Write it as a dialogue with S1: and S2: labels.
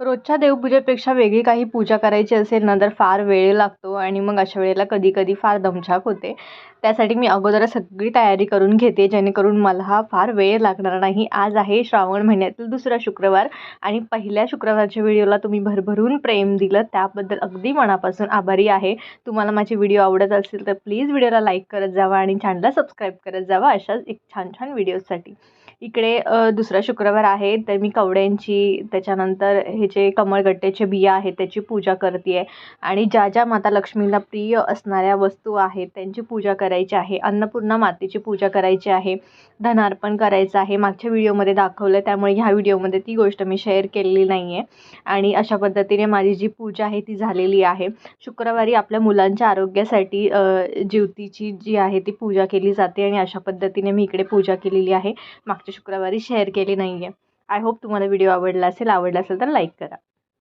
S1: रोजच्या देवपूजेपेक्षा वेगळी काही पूजा करायची असेल ना तर फार वेळ लागतो आणि मग अशा वेळेला कधी कधी फार दमछाक होते. त्यासाठी मी अगोदरच सगळी तयारी करून घेते जेणेकरून मला हा फार वेळ लागणार नाही. आज आहे श्रावण महिन्यातील दुसरा शुक्रवार आणि पहिल्या शुक्रवारच्या व्हिडिओला तुम्ही भरभरून प्रेम दिलं त्याबद्दल अगदी मनापासून आभारी आहे. तुम्हाला माझे व्हिडिओ आवडत असेल तर प्लीज व्हिडिओला लाईक करत जावा आणि चॅनलला सबस्क्राईब करत जावा अशाच एक छान छान व्हिडिओसाठी इकडे दुसरा शुक्रवार आहे तर मी कवड्यांची त्याच्यानंतर हे जे कमळगट्ट्याचे बिया आहेत त्याची पूजा करते आहे आणि ज्या ज्या माता लक्ष्मीला प्रिय असणाऱ्या वस्तू आहेत त्यांची पूजा करायची आहे. अन्नपूर्णा मातेची पूजा करायची आहे. धनार्पण करायचं आहे. मागच्या व्हिडिओमध्ये दाखवलं त्यामुळे ह्या व्हिडिओमध्ये ती गोष्ट मी शेअर केलेली नाही आहे आणि अशा पद्धतीने माझी जी पूजा आहे ती झालेली आहे. शुक्रवारी आपल्या मुलांच्या आरोग्यासाठी जीवतीची ज्योतीची जी आहे ती पूजा केली जाते. आणि अशा पद्धतीने मी इकडे पूजा केलेली आहे. मागच्या शुक्रवारी शेअर केली नाही आहे आय होप तुम्हाला व्हिडिओ आवडला असेल आवडला असेल तर लाईक करा.